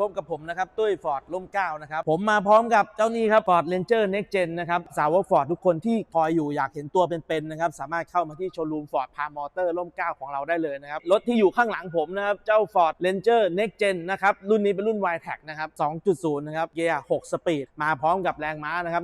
พบกับผมนะครับตุ้ยฟอร์ดร่มเก้านะครับ ผมมาพร้อมกับเจ้านี่ครับ Ford Ranger Next Gen นนะครับ สาวกฟอร์ดทุกคนที่คอยอยู่อยากเห็นตัวเป็นๆนะครับ สามารถเข้ามาที่โชว์รูมฟอร์ดพามอเตอร์ร่มเก้าของเราได้เลยนะครับ รถที่อยู่ข้างหลังผมนะครับ เจ้า Ford Ranger Next Gen นนะครับ รุ่นนี้เป็นรุ่น y t e c นะครับ 2.0 นะครับ เกียร์ 6 สปีด มาพร้อมกับแรงม้านะครับ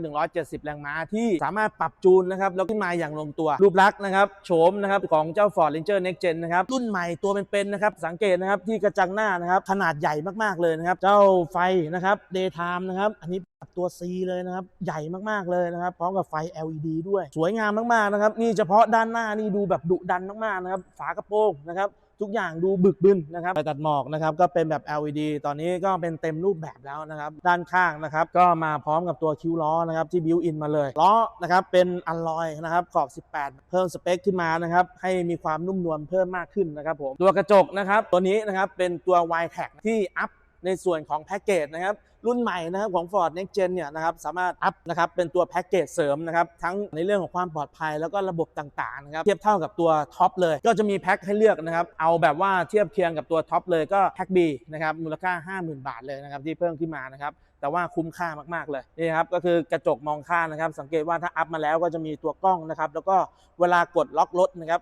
170 แรงม้าที่สามารถปรับจูนนะครับแล้วขึ้นมาอย่างลงตัว รูปลักษณ์นะครับโฉมนะครับของเจ้า Ford Ranger Next Gen นะครับรุ่นใหม่ตัวเป็นๆนะครับสังเกตนะครับที่กระจังหน้านะครับขนาดใหญ่มากๆเลยนะครับ เจ้าไฟนะครับ daytime นะครับ อันนี้ปรับตัว C เลยนะครับ ใหญ่มากๆเลยนะครับ พร้อมกับไฟ LED ด้วย สวยงามมากๆนะครับ นี่เฉพาะด้านหน้านี่ดูแบบดุดันมากๆนะครับ ฝากระโปรงนะครับทุกอย่างดูบึกบึนนะครับไปตัดหมอกนะครับก็เป็นแบบ LED ตอนนี้ก็เป็นเต็มรูปแบบแล้วนะครับด้านข้างนะครับก็มาพร้อมกับตัวคิ้วล้อนะครับที่บิวอินมาเลยล้อนะครับเป็นอัลลอยนะครับขอบ 18 เพิ่มสเปคขึ้นมานะครับให้มีความนุ่มนวลเพิ่มมากขึ้นนะครับผมตัวกระจกนะครับตัวนี้นะครับเป็นตัว y t e c ที่อัพ ในส่วนของแพ็กเกจนะครับรุ่นใหม่นะครับของ Ford Next Gen เนี่ยนะครับสามารถอัพนะครับเป็นตัวแพ็กเกจเสริมนะครับทั้งในเรื่องของความปลอดภัยแล้วก็ระบบต่างๆนะครับเทียบเท่ากับตัวท็อปเลย ก็จะมีแพ็คให้เลือกนะครับเอาแบบว่าเทียบเคียงกับตัวท็อปเลยก็แพ็ค B นะครับมูลค่า 50,000 บาทเลยนะครับที่เพิ่มขึ้นมานะครับแต่ว่าคุ้มค่ามากๆเลยนี่ครับก็คือกระจกมองข้างนะครับ สังเกตว่าถ้าอัพมาแล้วก็จะมีตัวกล้องนะครับแล้วก็เวลากดล็อกรถนะครับ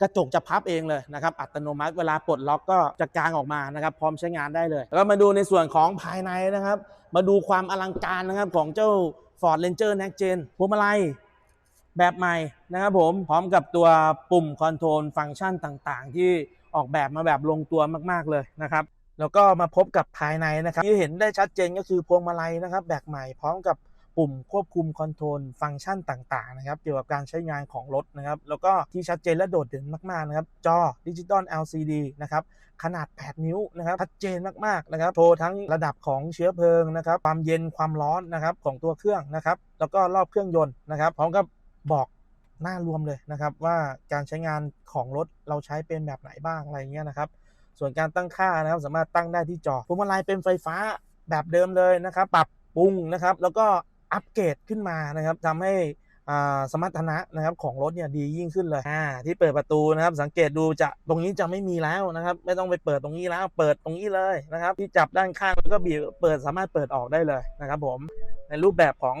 กระจกจะพับเองเลยนะครับอัตโนมัติเวลาปลดล็อกก็จะกางออกมานะครับพร้อมใช้งานได้เลยแล้วมาดูในส่วนของภายในนะครับ มาดูความอลังการนะครับของเจ้า Ford Ranger Next Gen พวงมาลัยแบบใหม่นะครับผมพร้อมกับตัวปุ่มคอนโทรลฟังก์ชันต่างๆ ที่ออกแบบมาแบบลงตัวมากๆเลยนะครับแล้วก็มาพบกับภายในนะครับที่เห็นได้ชัดเจนก็คือพวงมาลัยนะครับแบบใหม่พร้อมกับ ปุ่มควบคุมคอนโทรลฟังก์ชันต่างๆนะครับเกี่ยวกับการใช้งานของรถนะครับแล้วก็ที่ชัดเจนและโดดเด่นมากๆนะครับจอดิจิตอล LCD นะครับขนาด 8 นิ้วนะครับชัดเจนมากๆนะครับโชว์ทั้งระดับของเชื้อเพลิงนะครับความเย็นความร้อนนะครับของตัวเครื่องนะครับแล้วก็รอบเครื่องยนต์นะครับพร้อมกับบอกหน้ารวมเลยนะครับว่าการใช้งานของรถเราใช้เป็นแบบไหนบ้างอะไรเงี้ยนะครับส่วนการตั้งค่านะครับสามารถตั้งได้ที่จอพวงมาลัยเป็นไฟฟ้าแบบเดิมเลยนะครับ ปรับปรุงนะครับ แล้วก็ อัปเกรดขึ้นมานะครับทำให้สมรรถนะนะครับของรถเนี่ยดียิ่งขึ้นเลยที่เปิดประตูนะครับสังเกตดูจะตรงนี้จะไม่มีแล้วนะครับ ไม่ต้องไปเปิดตรงนี้แล้วเปิดตรงนี้เลยนะครับ ที่จับด้านข้างแล้วก็บีบเปิดสามารถเปิดออกได้เลยนะครับ ผมในรูปแบบของ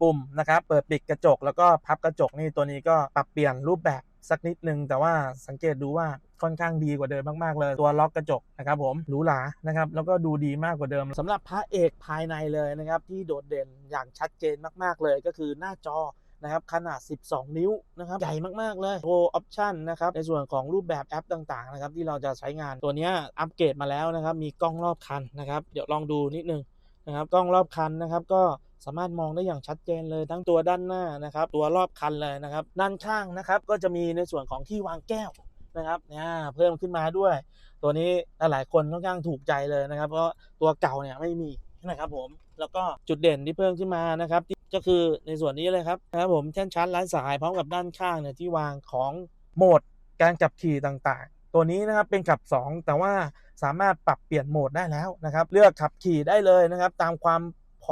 ปุ่มนะครับ เปิดปิดกระจกแล้วก็พับกระจกนี่ตัวนี้ก็ปรับเปลี่ยนรูปแบบ สักนิดนึง แต่ว่าสังเกตดูว่าค่อนข้างดีกว่าเดิมมากๆเลย ตัวล็อกกระจกนะครับผมหรูหรานะครับแล้วก็ดูดีมากกว่าเดิมสำหรับพระเอกภายในเลยนะครับที่โดดเด่นอย่างชัดเจนมากๆเลยก็คือหน้าจอนะครับขนาด 12 นิ้วนะครับใหญ่มาก ๆ เลยโชว์ออปชันนะครับในส่วนของรูปแบบแอปต่าง ๆ นะครับ ที่เราจะใช้งานตัวนี้อัปเกรดมาแล้วนะครับ มีกล้องรอบคันนะครับ เดี๋ยวลองดูนิดนึงนะครับ กล้องรอบคันนะครับก็ สามารถมองได้อย่างชัดเจนเลยทั้งตัวด้านหน้านะครับ ตัวรอบคันเลยนะครับ ด้านข้างนะครับ ก็จะมีในส่วนของที่วางแก้วนะครับเนี่ยเพิ่มขึ้นมาด้วย ตัวนี้หลายคนค่อนข้างถูกใจเลยนะครับ เพราะตัวเก่าเนี่ยไม่มีนะครับผมแล้วก็จุดเด่นที่เพิ่มขึ้นมานะครับที่ก็คือในส่วนนี้เลยครับนะครับผมแท่นชาร์จไร้สายพร้อมกับด้านข้างเนี่ยที่วางของโหมดการขับขี่ต่างๆ ตัวนี้นะครับเป็นขับ 2 แต่ว่าสามารถปรับเปลี่ยนโหมดได้แล้วนะครับ เลือกขับขี่ได้เลยนะครับ ตามความ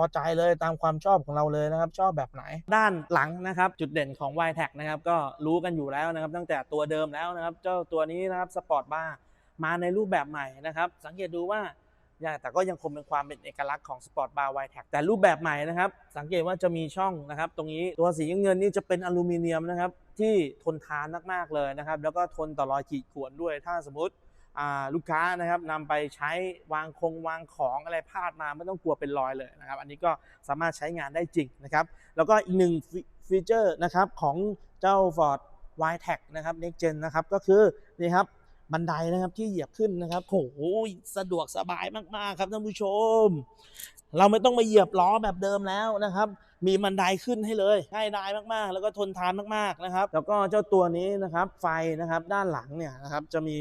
อใจเลยตามความชอบของเราเลยนะครับ ชอบแบบไหน ด้านหลังนะครับจุดเด่นของ y t e c นะครับก็รู้กันอยู่แล้วนะครับ ตั้งแต่ตัวเดิมแล้วนะครับ เจ้าตัวนี้นะครับสปอร์ตบาร์มาในรูปแบบใหม่นะครับ สังเกตดูว่าอย่แต่ก็ยังคงเป็นความเป็นเอกลักษณ์ของสปอร์ตบาร์ไวแท็กแต่รูปแบบใหม่นะครับ สังเกตว่าจะมีช่องนะครับ ตรงนี้ตัวสีเงินนี่จะเป็นอลูมิเนียมนะครับ ที่ทนทานมากๆเลยนะครับ แล้วก็ทนต่อรอยขีดข่วนด้วยถ้าสมมติ ลูกค้านะครับนำไปใช้วางคงวางของอะไรพลาดมาไม่ต้องกลัวเป็นรอยเลยนะครับ อันนี้ก็สามารถใช้งานได้จริงนะครับ แล้วก็อีกหนึ่งฟีเจอร์นะครับของเจ้า Ford y t e c นะครับ Next Gen นะครับก็คือนี่ครับบันไดนะครับที่เหยียบขึ้นนะครับโหสะดวกสบายมากๆครับท่านผู้ชม เราไม่ต้องมาเหยียบล้อแบบเดิมแล้วนะครับ มีบันไดขึ้นให้เลยง่ายดายมากๆ แล้วก็ทนทานมากๆนะครับ แล้วก็เจ้าตัวนี้นะครับไฟนะครับด้านหลังเนี่ยนะครับจะมี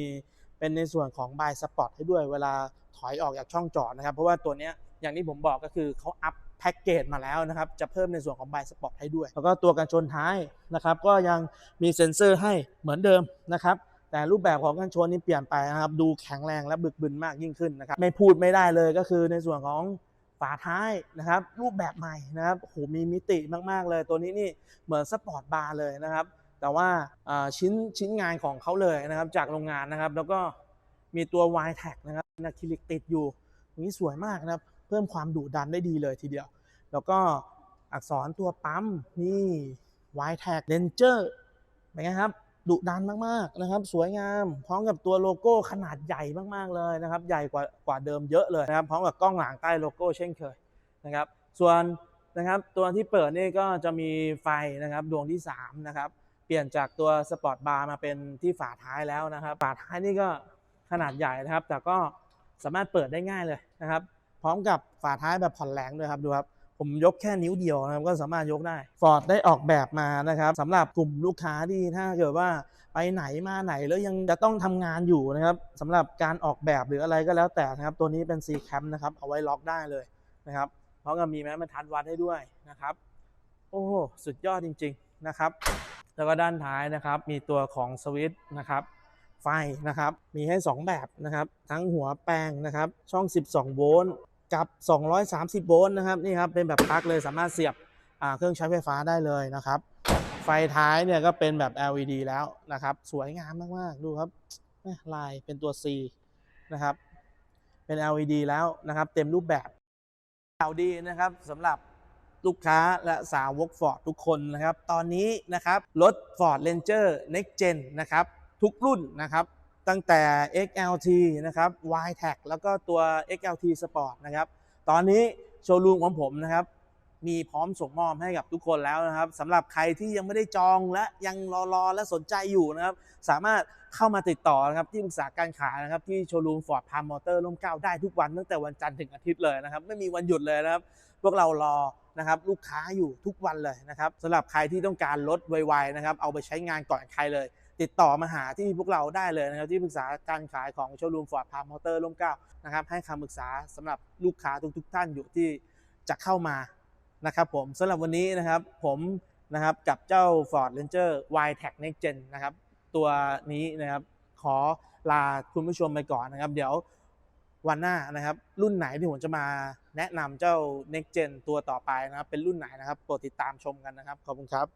เป็นในส่วนของบายสปอตให้ด้วยเวลาถอยออกจากช่องจอดนะครับ เพราะว่าตัวเนี้ยอย่างที่ผมบอกก็คือเขาอัพแพ็กเกจมาแล้วนะครับ จะเพิ่มในส่วนของบายสปอตให้ด้วย แล้วก็ตัวกันชนท้ายนะครับ ก็ยังมีเซ็นเซอร์ให้เหมือนเดิมนะครับ แต่รูปแบบของกันชนนี่เปลี่ยนไปนะครับ ดูแข็งแรงและบึกบึนมากยิ่งขึ้นนะครับ ไม่พูดไม่ได้เลยก็คือในส่วนของฝาท้ายนะครับ รูปแบบใหม่นะครับโอ้โหมีมิติมากๆเลย ตัวนี้นี่เหมือนสปอร์ตบาร์เลยนะครับ แต่ว่าชิ้นชิ้นงานของเขาเลยนะครับจากโรงงานนะครับ แล้วก็มีตัว y t a g นะครับอะคริลิกติดอยู่นี้สวยมากนะครับ เพิ่มความดุดันได้ดีเลยทีเดียว แล้วก็อักษรตัวปั๊มนี่ y t a g Ranger เป็นไงครับดุดันมากๆนะครับ สวยงามพร้อมกับตัวโลโก้ขนาดใหญ่มากๆเลยนะครับ ใหญ่กว่ากว่าเดิมเยอะเลยนะครับ พร้อมกับกล้องหลังใต้โลโก้เช่นเคยนะครับ ส่วนนะครับตัวที่เปิดนี่ก็จะมีไฟนะครับดวงที่3นะครับ เปลี่ยนจากตัวสปอร์ตบาร์มาเป็นที่ฝาท้ายแล้วนะครับ ฝาท้ายนี่ก็ขนาดใหญ่นะครับ แต่ก็สามารถเปิดได้ง่ายเลยนะครับ พร้อมกับฝาท้ายแบบผ่อนแรงด้วยครับดูครับ ผมยกแค่นิ้วเดียวนะครับก็สามารถยกได้ Ford ได้ออกแบบมานะครับสำหรับกลุ่มลูกค้าที่ถ้าเกิดว่าไปไหนมาไหนแล้วยังจะต้องทำงานอยู่นะครับสำหรับการออกแบบหรืออะไรก็แล้วแต่นะครับ ตัวนี้เป็น C cam นะครับเอาไว้ล็อกได้เลยนะครับพร้อมกับมีแม้บรรทัดวัดให้ด้วยนะครับ โอ้สุดยอดจริง ๆนะครับ แล้วก็ด้านท้ายนะครับ มีตัวของสวิตช์นะครับ ไฟนะครับ มีให้ 2 แบบนะครับ ทั้งหัวแปลงนะครับ ช่อง 12 โวลต์กับ 230 โวลต์นะครับ นี่ครับ เป็นแบบปลั๊กเลยสามารถเสียบเครื่องใช้ไฟฟ้าได้เลยนะครับ ไฟท้ายเนี่ยก็เป็นแบบ LED แล้วนะครับ สวยงามมาก ๆ ดูครับลายเป็นตัว C นะครับ เป็น LED แล้วนะครับ เต็มรูปแบบข่าวดีนะครับสำหรับ ลูกค้าและสาวกฟอร์ดทุกคนนะครับ ตอนนี้นะครับรถ Ford Ranger Next Gen นะครับทุกรุ่นนะครับตั้งแต่ XLT นะครับ Y-Tech แล้วก็ตัว XLT Sport นะครับ ตอนนี้โชว์รูมของผมนะครับ มีพร้อมส่งมอบให้กับทุกคนแล้วนะครับสำหรับใครที่ยังไม่ได้จองและยังรอรอและสนใจอยู่นะครับ สามารถเข้ามาติดต่อนะครับที่ปรึกษาการขายนะครับที่โชว์รูมฟอร์ดพามมอเตอร์ร่มเก้าได้ทุกวันตั้งแต่วันจันทร์ถึงอาทิตย์เลยนะครับ ไม่มีวันหยุดเลยนะครับ พวกเรารอนะครับลูกค้าอยู่ทุกวันเลยนะครับสำหรับใครที่ต้องการลดไวๆนะครับ เอาไปใช้งานก่อนใครเลย ติดต่อมาหาที่พวกเราได้เลยนะครับ ที่ปรึกษาการขายของโชว์รูมฟอร์ดพามมอเตอร์ร่มเก้านะครับให้คำปรึกษาสำหรับลูกค้าทุกๆท่านอยู่ที่จะเข้ามา นะครับผมสำหรับวันนี้นะครับผมนะครับกับเจ้า Ford Ranger y t a g Next Gen นะครับตัวนี้นะครับขอลาคุณผู้ชมไปก่อนนะครับ เดี๋ยววันหน้านะครับ รุ่นไหนที่ผมจะมาแนะนำเจ้า Next Gen ตัวต่อไปนะครับ เป็นรุ่นไหนนะครับโปรดติดตามชมกันนะครับ ขอบคุณครับ